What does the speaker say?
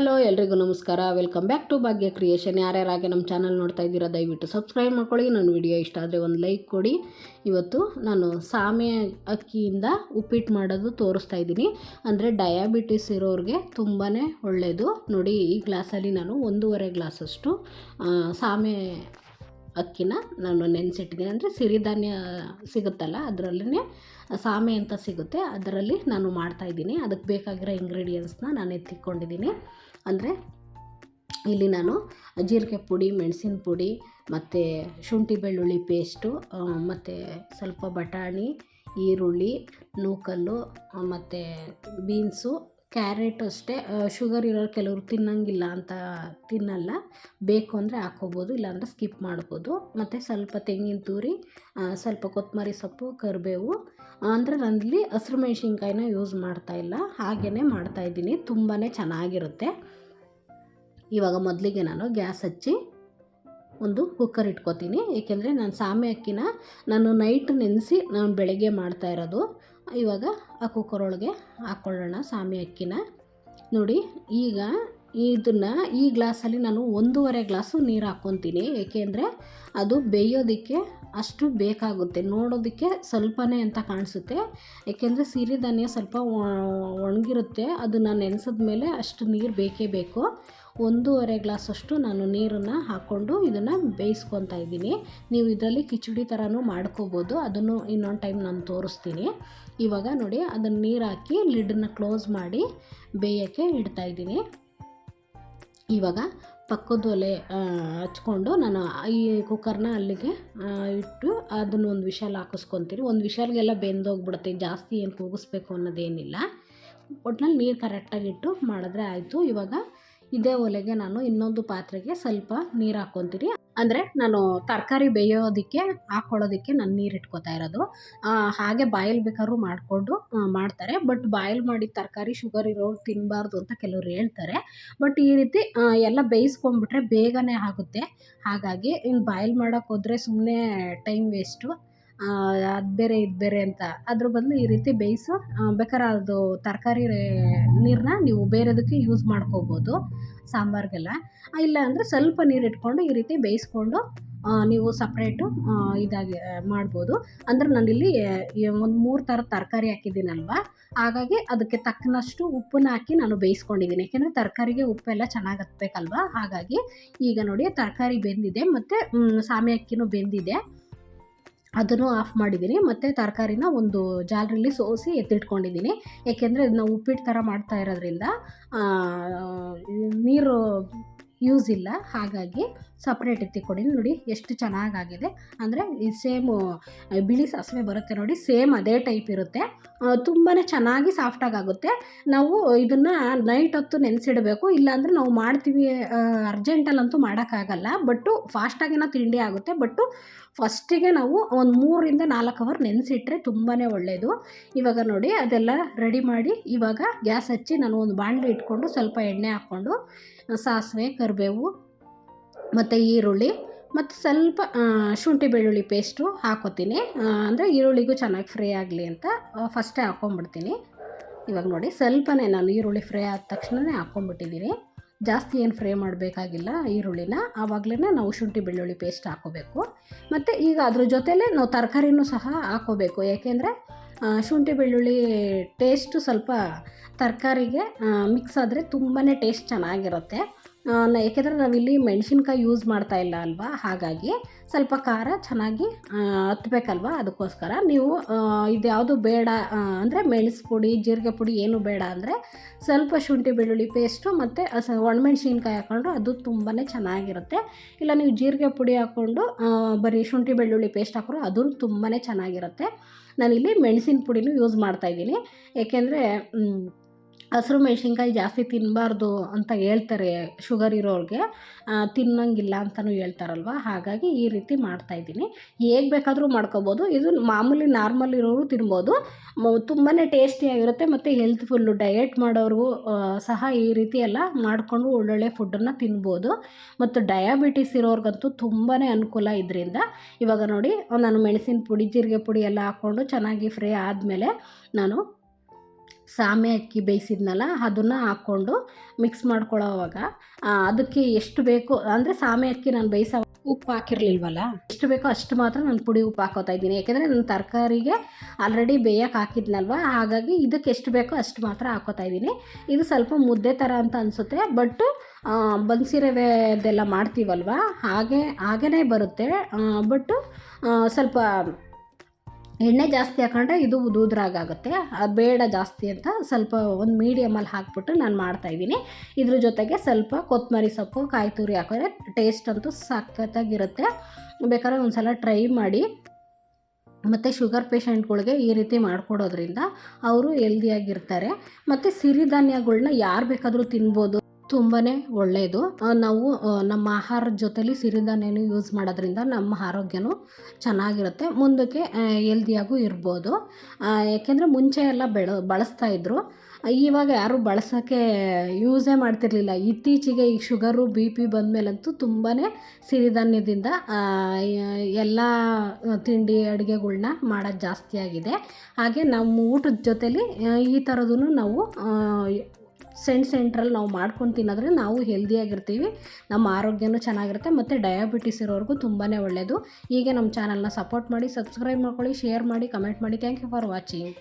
Hello, ಎಲ್ರಿಗೂ ನಮಸ್ಕಾರ. Welcome back to Bhagya creation ಯಾರ್ಯಾರಾಗೆ ನಮ್ಮ ಚಾನಲ್ ನೋಡ್ತಾ ಇದ್ದೀರಾ, ದಯವಿಟ್ಟು ಸಬ್ಸ್ಕ್ರೈಬ್ ಮಾಡ್ಕೊಳ್ಳಿ. ನನ್ನ ವಿಡಿಯೋ ಇಷ್ಟ ಆದರೆ ಒಂದು ಲೈಕ್ ಕೊಡಿ. ಇವತ್ತು ನಾನು ಸಾಮೆ ಅಕ್ಕಿಯಿಂದ ಉಪ್ಪಿಟ್ಟು ಮಾಡೋದು ತೋರಿಸ್ತಾ ಇದ್ದೀನಿ. ಅಂದರೆ ಡಯಾಬಿಟಿಸ್ ಇರೋರಿಗೆ ತುಂಬಾ ಒಳ್ಳೆಯದು ನೋಡಿ, ಈ ಗ್ಲಾಸಲ್ಲಿ ನಾನು ಒಂದೂವರೆ ಗ್ಲಾಸಷ್ಟು ಸಾಮೆ ಅಕ್ಕಿನ ನಾನು ನೆನೆಸಿಟ್ಟಿದ್ದೀನಿ. ಅಂದರೆ ಸಿರಿಧಾನ್ಯ ಸಿಗುತ್ತಲ್ಲ ಅದರಲ್ಲೇ ಸಾಮೆ ಅಂತ ಸಿಗುತ್ತೆ. ಅದರಲ್ಲಿ ನಾನು ಮಾಡ್ತಾಯಿದ್ದೀನಿ ಅದಕ್ಕೆ ಬೇಕಾಗಿರೋ ಇಂಗ್ರೀಡಿಯೆಂಟ್ಸ್ನ ನಾನು ಎತ್ತಿಕೊಂಡಿದ್ದೀನಿ. ಅಂದರೆ ಇಲ್ಲಿ ನಾನು ಜೀರಿಗೆ ಪುಡಿ, ಮೆಣಸಿನ ಪುಡಿ, ಮತ್ತು ಶುಂಠಿ ಬೆಳ್ಳುಳ್ಳಿ ಪೇಸ್ಟು ಮತ್ತು ಸ್ವಲ್ಪ ಬಟಾಣಿ, ಈರುಳ್ಳಿ, ನೂಕಲ್ಲು ಮತ್ತು ಬೀನ್ಸು ಕ್ಯಾರೆಟ್ ಅಷ್ಟೇ ಶುಗರ್ ಇರೋರು ಕೆಲವರು ತಿನ್ನಂಗಿಲ್ಲ ಅಂತ ತಿನ್ನಲ್ಲ. ಬೇಕು ಅಂದರೆ ಹಾಕ್ಕೋಬೋದು, ಇಲ್ಲಾಂದರೆ ಸ್ಕಿಪ್ ಮಾಡ್ಬೋದು. ಮತ್ತು ಸ್ವಲ್ಪ ತೆಂಗಿನ ತುರಿ ಸ್ವಲ್ಪ ಕೊತ್ತಂಬರಿ ಸೊಪ್ಪು, ಕರಿಬೇವು. ಅಂದರೆ ನಾನಿಲ್ಲಿ ಹಸಿರು ಮೆಣಸಿನ್ಕಾಯಿನ ಯೂಸ್ ಮಾಡ್ತಾ ಇಲ್ಲ. ಹಾಗೇ ಮಾಡ್ತಾಯಿದ್ದೀನಿ ತುಂಬಾ ಚೆನ್ನಾಗಿರುತ್ತೆ. ಇವಾಗ ಮೊದಲಿಗೆ ನಾನು ಗ್ಯಾಸ್ ಹಚ್ಚಿ ಒಂದು ಕುಕ್ಕರ್ ಇಟ್ಕೋತೀನಿ. ಏಕೆಂದರೆ ನಾನು ಸಾಮೆ ಅಕ್ಕಿನ ನಾನು ನೈಟ್ ನೆನೆಸಿ ನಾನು ಬೆಳಗ್ಗೆ ಮಾಡ್ತಾ ಇರೋದು. ಇವಾಗ ಆ ಕುಕ್ಕರ್ ಒಳಗೆ ಹಾಕ್ಕೊಳ್ಳೋಣ ಸಾಮಿ ಅಕ್ಕಿನ. ನೋಡಿ, ಈಗ ಇದನ್ನು ಈ ಗ್ಲಾಸಲ್ಲಿ ನಾನು ಒಂದೂವರೆ ಗ್ಲಾಸು ನೀರು ಹಾಕ್ಕೊತೀನಿ. ಏಕೆಂದರೆ ಅದು ಬೇಯೋದಕ್ಕೆ ಅಷ್ಟು ಬೇಕಾಗುತ್ತೆ. ನೋಡೋದಕ್ಕೆ ಸ್ವಲ್ಪನೇ ಅಂತ ಕಾಣಿಸುತ್ತೆ. ಏಕೆಂದರೆ ಸಿರಿಧಾನ್ಯ ಸ್ವಲ್ಪ ಒಣಗಿರುತ್ತೆ. ಅದನ್ನು ನೆನೆಸಿದ ಮೇಲೆ ಅಷ್ಟು ನೀರು ಬೇಕೇ ಬೇಕು. ಒಂದೂವರೆ ಗ್ಲಾಸಷ್ಟು ನಾನು ನೀರನ್ನು ಹಾಕ್ಕೊಂಡು ಇದನ್ನು ಬೇಯಿಸ್ಕೊತಾ ಇದ್ದೀನಿ. ನೀವು ಇದರಲ್ಲಿ ಕಿಚಡಿ ಥರನೂ ಮಾಡ್ಕೋಬೋದು. ಅದನ್ನು ಇನ್ನೊಂದು ಟೈಮ್ ನಾನು ತೋರಿಸ್ತೀನಿ. ಇವಾಗ ನೋಡಿ, ಅದನ್ನು ನೀರು ಹಾಕಿ ಲಿಡ್ಡನ್ನ ಕ್ಲೋಸ್ ಮಾಡಿ ಬೇಯೋಕ್ಕೆ ಇಡ್ತಾಯಿದ್ದೀನಿ ಇವಾಗ ಪಕ್ಕದ ಒಲೆ ಹಚ್ಕೊಂಡು ನಾನು ಈ ಕುಕ್ಕರ್ನ ಅಲ್ಲಿಗೆ ಇಟ್ಟು ಅದನ್ನು ಒಂದು ವಿಷಾಲ್ ಹಾಕಿಸ್ಕೊತೀನಿ. ಒಂದು ವಿಷಾಲ್ಗೆಲ್ಲ ಬೆಂದೋಗ್ಬಿಡುತ್ತೆ, ಜಾಸ್ತಿ ಏನು ಕೂಗಿಸ್ಬೇಕು ಅನ್ನೋದೇನಿಲ್ಲ. ಒಟ್ನಲ್ಲಿ ನೀರು ಕರೆಕ್ಟಾಗಿಟ್ಟು ಮಾಡಿದ್ರೆ ಆಯಿತು. ಇವಾಗ ಇದೇ ಒಲೆಗೆ ನಾನು ಇನ್ನೊಂದು ಪಾತ್ರೆಗೆ ಸ್ವಲ್ಪ ನೀರು ಹಾಕ್ಕೊತೀನಿ. ಅಂದರೆ ನಾನು ತರಕಾರಿ ಬೇಯೋದಕ್ಕೆ ಹಾಕ್ಕೊಳ್ಳೋದಕ್ಕೆ ನಾನು ನೀರು ಇಟ್ಕೊತಾ ಇರೋದು. ಹಾಗೆ ಬಾಯಲ್ ಬೇಕಾದ್ರು ಮಾಡಿಕೊಂಡು ಮಾಡ್ತಾರೆ. ಬಟ್ ಬಾಯಲ್ ಮಾಡಿದ ತರಕಾರಿ ಶುಗರ್ ಇರೋರು ತಿನ್ನಬಾರ್ದು ಅಂತ ಕೆಲವ್ರು ಹೇಳ್ತಾರೆ. ಬಟ್ ಈ ರೀತಿ ಎಲ್ಲ ಬೇಯಿಸ್ಕೊಂಬಿಟ್ರೆ ಬೇಗನೆ ಆಗುತ್ತೆ. ಹಾಗಾಗಿ ಇನ್ನು ಬಾಯಲ್ ಮಾಡೋಕ್ಕೆ ಹೋದರೆ ಸುಮ್ಮನೆ ಟೈಮ್ ವೇಸ್ಟು ಅದು ಬೇರೆ, ಇದು ಬೇರೆ ಅಂತ. ಅದ್ರ ಬದಲು ಈ ರೀತಿ ಬೇಯಿಸು. ಬೇಕಾದ್ರೆ ಅದು ತರಕಾರಿ ನೀರನ್ನ ನೀವು ಬೇರೆದಕ್ಕೆ ಯೂಸ್ ಮಾಡ್ಕೋಬೋದು. ಸಾಂಬಾರಿಗೆಲ್ಲ. ಇಲ್ಲ ಅಂದರೆ ಸ್ವಲ್ಪ ನೀರು ಇಟ್ಕೊಂಡು ಈ ರೀತಿ ಬೇಯಿಸ್ಕೊಂಡು ನೀವು ಸಪ್ರೇಟು ಇದಾಗಿ ಮಾಡ್ಬೋದು. ಅಂದರೆ ನಾನಿಲ್ಲಿ ಒಂದು ಮೂರು ಥರದ ತರಕಾರಿ ಹಾಕಿದ್ದೀನಲ್ವ? ಹಾಗಾಗಿ ಅದಕ್ಕೆ ತಕ್ಕನಷ್ಟು ಉಪ್ಪನ್ನ ಹಾಕಿ ನಾನು ಬೇಯಿಸ್ಕೊಂಡಿದ್ದೀನಿ. ಯಾಕೆಂದರೆ ತರಕಾರಿಗೆ ಉಪ್ಪೆಲ್ಲ ಚೆನ್ನಾಗಿ ಹತ್ಬೇಕಲ್ವ? ಹಾಗಾಗಿ ಈಗ ನೋಡಿ ತರಕಾರಿ ಬೆಂದಿದೆ, ಮತ್ತು ಸಾಮೆ ಅಕ್ಕಿನೂ ಬೆಂದಿದೆ. ಅದನ್ನು ಆಫ್ ಮಾಡಿದ್ದೀನಿ. ಮತ್ತು ತರಕಾರಿನ ಒಂದು ಜಾಲರಿಲಿ ಸೋಸಿ ಎತ್ತಿಟ್ಕೊಂಡಿದ್ದೀನಿ. ಏಕೆಂದರೆ ಇದನ್ನ ಉಪ್ಪಿಟ್ಟು ಥರ ಮಾಡ್ತಾ ಇರೋದ್ರಿಂದ ನೀರು ಯೂಸ್ ಇಲ್ಲ. ಹಾಗಾಗಿ ಸಪ್ರೇಟ್ ಎತ್ತಿಕೊಂಡಿದ್ದೀನಿ ನೋಡಿ ಎಷ್ಟು ಚೆನ್ನಾಗಾಗಿದೆ. ಅಂದರೆ ಸೇಮು ಬಿಳಿ ಸಾಸಿವೆ ಬರುತ್ತೆ ನೋಡಿ. ಸೇಮ್ ಅದೇ ಟೈಪ್ ಇರುತ್ತೆ. ತುಂಬಾ ಚೆನ್ನಾಗಿ ಸಾಫ್ಟಾಗಿ ಆಗುತ್ತೆ. ನಾವು ಇದನ್ನು ನೈಟ್ ಹೊತ್ತು ನೆನೆಸಿಡಬೇಕು. ಇಲ್ಲಾಂದರೆ ನಾವು ಮಾಡ್ತೀವಿ ಅರ್ಜೆಂಟಲ್ಲಂತೂ ಮಾಡೋಕ್ಕಾಗಲ್ಲ. ಬಟ್ಟು ಫಾಸ್ಟಾಗಿನ ತಿಂಡಿ ಆಗುತ್ತೆ. ಬಟ್ಟು ಫಸ್ಟಿಗೆ ನಾವು ಒಂದು ಮೂರರಿಂದ ನಾಲ್ಕು ಅವರ್ ನೆನೆಸಿಟ್ರೆ ತುಂಬಾ ಒಳ್ಳೆಯದು ಇವಾಗ ನೋಡಿ ಅದೆಲ್ಲ ರೆಡಿ ಮಾಡಿ ಇವಾಗ ಗ್ಯಾಸ್ ಹಚ್ಚಿ ನಾನು ಒಂದು ಬಾಣಲೆ ಇಟ್ಕೊಂಡು ಸ್ವಲ್ಪ ಎಣ್ಣೆ ಹಾಕ್ಕೊಂಡು, ಸಾಸಿವೆ ಕರಿಬೇವು, ಮತ್ತು ಈರುಳ್ಳಿ, ಮತ್ತು ಸ್ವಲ್ಪ ಶುಂಠಿ ಬೆಳ್ಳುಳ್ಳಿ ಪೇಸ್ಟು ಹಾಕೋತೀನಿ. ಅಂದರೆ ಈರುಳ್ಳಿಗೂ ಚೆನ್ನಾಗಿ ಫ್ರೈ ಆಗಲಿ ಅಂತ ಫಸ್ಟೇ ಹಾಕ್ಕೊಂಬಿಡ್ತೀನಿ ಇವಾಗ ನೋಡಿ, ಸ್ವಲ್ಪನೇ ನಾನು ಈರುಳ್ಳಿ ಫ್ರೈ ಆದ ತಕ್ಷಣವೇ ಹಾಕ್ಕೊಂಬಿಟ್ಟಿದ್ದೀನಿ ಜಾಸ್ತಿ ಏನು ಫ್ರೈ ಮಾಡಬೇಕಾಗಿಲ್ಲ ಈರುಳ್ಳಿನ. ಆವಾಗಲೇ ನಾವು ಶುಂಠಿ ಬೆಳ್ಳುಳ್ಳಿ ಪೇಸ್ಟ್ ಹಾಕೋಬೇಕು. ಮತ್ತು ಈಗ ಅದ್ರ ಜೊತೆಲೇ ನಾವು ತರಕಾರಿನೂ ಸಹ ಹಾಕೋಬೇಕು. ಯಾಕೆಂದರೆ ಶುಂಠಿ ಬೆಳ್ಳುಳ್ಳಿ ಟೇಸ್ಟು ಸ್ವಲ್ಪ ತರಕಾರಿಗೆ ಮಿಕ್ಸ್ ಆದರೆ ತುಂಬಾ ಟೇಸ್ಟ್ ಚೆನ್ನಾಗಿರುತ್ತೆ. ಯಾಕೆಂದರೆ ನಾವಿಲ್ಲಿ ಮೆಣಸಿನ್ಕಾಯಿ ಯೂಸ್ ಮಾಡ್ತಾ ಇಲ್ಲ ಅಲ್ವಾ? ಹಾಗಾಗಿ ಸ್ವಲ್ಪ ಖಾರ ಚೆನ್ನಾಗಿ ಹತ್ತಬೇಕಲ್ವ ಅದಕ್ಕೋಸ್ಕರ? ನೀವು ಇದ್ಯಾವುದು ಬೇಡ ಅಂದರೆ ಮೆಣಸು ಪುಡಿ, ಜೀರಿಗೆ ಪುಡಿ ಏನು ಬೇಡ ಅಂದರೆ ಸ್ವಲ್ಪ ಶುಂಠಿ ಬೆಳ್ಳುಳ್ಳಿ ಪೇಸ್ಟು ಮತ್ತು ಒಣಮೆಣ್ಸಿನ್ಕಾಯಿ ಹಾಕ್ಕೊಂಡ್ರೆ ಅದು ತುಂಬಾ ಚೆನ್ನಾಗಿರುತ್ತೆ. ಇಲ್ಲ, ನೀವು ಜೀರಿಗೆ ಪುಡಿ ಹಾಕ್ಕೊಂಡು ಬರೀ ಶುಂಠಿ ಬೆಳ್ಳುಳ್ಳಿ ಪೇಸ್ಟ್ ಹಾಕ್ರು ಅದು ತುಂಬಾ ಚೆನ್ನಾಗಿರುತ್ತೆ. ನಾನಿಲ್ಲಿ ಮೆಣಸಿನ ಪುಡಿನೂ ಯೂಸ್ ಮಾಡ್ತಾಯಿದ್ದೀನಿ ಏಕೆಂದರೆ ಹಸಿರು ಮೆಣ್ಸಿನ್ಕಾಯಿ ಜಾಸ್ತಿ ತಿನ್ನಬಾರ್ದು ಅಂತ ಹೇಳ್ತಾರೆ ಶುಗರ್ ಇರೋರಿಗೆ ತಿನ್ನಂಗಿಲ್ಲ ಅಂತಲೂ ಹೇಳ್ತಾರಲ್ವ? ಹಾಗಾಗಿ ಈ ರೀತಿ ಮಾಡ್ತಾಯಿದ್ದೀನಿ ಹೇಗೆ ಬೇಕಾದರೂ ಮಾಡ್ಕೋಬೋದು. ಇದು ಮಾಮೂಲಿ ನಾರ್ಮಲ್ ಇರೋರು ತಿನ್ಬೋದು. ತುಂಬಾ ಟೇಸ್ಟಿಯಾಗಿರುತ್ತೆ ಮತ್ತು ಹೆಲ್ತ್ಫುಲ್ಲು ಡಯೆಟ್ ಮಾಡೋರು ಸಹ ಈ ರೀತಿ ಎಲ್ಲ ಮಾಡಿಕೊಂಡು ಒಳ್ಳೊಳ್ಳೆ ಫುಡ್ಡನ್ನು ತಿನ್ಬೋದು. ಮತ್ತು ಡಯಾಬಿಟಿಸ್ ಇರೋರ್ಗಂತೂ ತುಂಬಾ ಅನುಕೂಲ ಇದರಿಂದ. ಇವಾಗ ನೋಡಿ, ನಾನು ಮೆಣಸಿನ ಪುಡಿ, ಜೀರಿಗೆ ಪುಡಿ ಎಲ್ಲ ಹಾಕ್ಕೊಂಡು ಚೆನ್ನಾಗಿ ಫ್ರೈ ಆದಮೇಲೆ ನಾನು ಸಾಮೆ ಅಕ್ಕಿ ಬೇಯಿಸಿದ್ನಲ್ಲ, ಅದನ್ನು ಹಾಕ್ಕೊಂಡು ಮಿಕ್ಸ್ ಮಾಡ್ಕೊಳ್ಳೋವಾಗ ಅದಕ್ಕೆ ಎಷ್ಟು ಬೇಕು, ಅಂದರೆ ಸಾಮೆ ಅಕ್ಕಿ ನಾನು ಬೇಯಿಸೋ ಉಪ್ಪು ಹಾಕಿರ್ಲಿಲ್ವಲ್ಲ, ಎಷ್ಟು ಬೇಕೋ ಅಷ್ಟು ಮಾತ್ರ ನಾನು ಪುಡಿ ಉಪ್ಪು ಹಾಕೋತಾ ಇದ್ದೀನಿ. ಯಾಕೆಂದರೆ ನನ್ನ ತರಕಾರಿಗೆ ಆಲ್ರೆಡಿ ಬೇಯಕ್ಕೆ ಹಾಕಿದ್ನಲ್ವ, ಹಾಗಾಗಿ ಇದಕ್ಕೆ ಎಷ್ಟು ಬೇಕೋ ಅಷ್ಟು ಮಾತ್ರ ಹಾಕೋತಾ ಇದ್ದೀನಿ. ಇದು ಸ್ವಲ್ಪ ಮುದ್ದೆ ಥರ ಅಂತ ಅನಿಸುತ್ತೆ ಬಟ್ ಬನ್ಸಿ ರವೆದೆಲ್ಲ ಮಾಡ್ತೀವಲ್ವ, ಹಾಗೆ ಹಾಗೇ ಬರುತ್ತೆ ಬಟ್ಟು ಸ್ವಲ್ಪ ಎಣ್ಣೆ ಜಾಸ್ತಿ ಹಾಕೊಂಡ್ರೆ ಇದು ಉದುದ್ರಾಗುತ್ತೆ ಅದು ಬೇಡ ಜಾಸ್ತಿ ಅಂತ ಸ್ವಲ್ಪ ಒಂದು ಮೀಡಿಯಮಲ್ಲಿ ಹಾಕ್ಬಿಟ್ಟು ನಾನು ಮಾಡ್ತಾಯಿದ್ದೀನಿ ಇದ್ರ ಜೊತೆಗೆ ಸ್ವಲ್ಪ ಕೊತ್ತಂಬರಿ ಸೊಪ್ಪು, ಕಾಯಿ ತುರಿ ಹಾಕಿದ್ರೆ ಟೇಸ್ಟ್ ಅಂತೂ ಸಖತ್ತಾಗಿರುತ್ತೆ. ಬೇಕಾದ್ರೆ ಒಂದು ಸಲ ಟ್ರೈ ಮಾಡಿ. ಮತ್ತು ಶುಗರ್ ಪೇಷಂಟ್ಗಳಿಗೆ ಈ ರೀತಿ ಮಾಡಿಕೊಡೋದ್ರಿಂದ ಅವರು ಹೆಲ್ದಿಯಾಗಿರ್ತಾರೆ ಮತ್ತು ಸಿರಿಧಾನ್ಯಗಳನ್ನ ಯಾರು ಬೇಕಾದರೂ ತಿನ್ಬೋದು. ತುಂಬಾ ಒಳ್ಳೆಯದು ನಾವು ನಮ್ಮ ಆಹಾರದ ಜೊತೆಲಿ ಸಿರಿಧಾನ್ಯನೂ ಯೂಸ್ ಮಾಡೋದ್ರಿಂದ ನಮ್ಮ ಆರೋಗ್ಯನೂ ಚೆನ್ನಾಗಿರುತ್ತೆ. ಮುಂದಕ್ಕೆ ಎಲ್ದಿಯಾಗೂ ಇರ್ಬೋದು. ಯಾಕೆಂದರೆ ಮುಂಚೆ ಎಲ್ಲ ಬೆಳ, ಬಳಸ್ತಾ ಇದ್ರು. ಇವಾಗ ಯಾರೂ ಬಳಸೋಕ್ಕೆ ಯೂಸೇ ಮಾಡ್ತಿರ್ಲಿಲ್ಲ. ಇತ್ತೀಚೆಗೆ ಈ ಶುಗರು ಬಿ ಪಿ ಬಂದಮೇಲಂತೂ ತುಂಬಾ ಸಿರಿಧಾನ್ಯದಿಂದ ಎಲ್ಲ ತಿಂಡಿ ಅಡುಗೆಗಳ್ನ ಮಾಡೋದು ಜಾಸ್ತಿ ಆಗಿದೆ. ಹಾಗೆ ನಮ್ಮ ಊಟದ ಜೊತೇಲಿ ಈ ಥರದೂ ನಾವು ಸೆಂಟ್ ಸೆಂಟ್ರಲ್ಲಿ ನಾವು ಮಾಡ್ಕೊಂಡು ತಿನ್ನೋದ್ರೆ ನಾವು ಹೆಲ್ದಿಯಾಗಿರ್ತೀವಿ, ನಮ್ಮ ಆರೋಗ್ಯನೂ ಚೆನ್ನಾಗಿರುತ್ತೆ ಮತ್ತು ಡಯಾಬಿಟಿಸ್ ಇರೋರಿಗೂ ತುಂಬಾ ಒಳ್ಳೆಯದು ಹೀಗೆ ನಮ್ಮ ಚಾನಲ್ನ ಸಪೋರ್ಟ್ ಮಾಡಿ ಸಬ್ಸ್ಕ್ರೈಬ್ ಮಾಡ್ಕೊಳ್ಳಿ ಶೇರ್ ಮಾಡಿ ಕಮೆಂಟ್ ಮಾಡಿ. Thank you for watching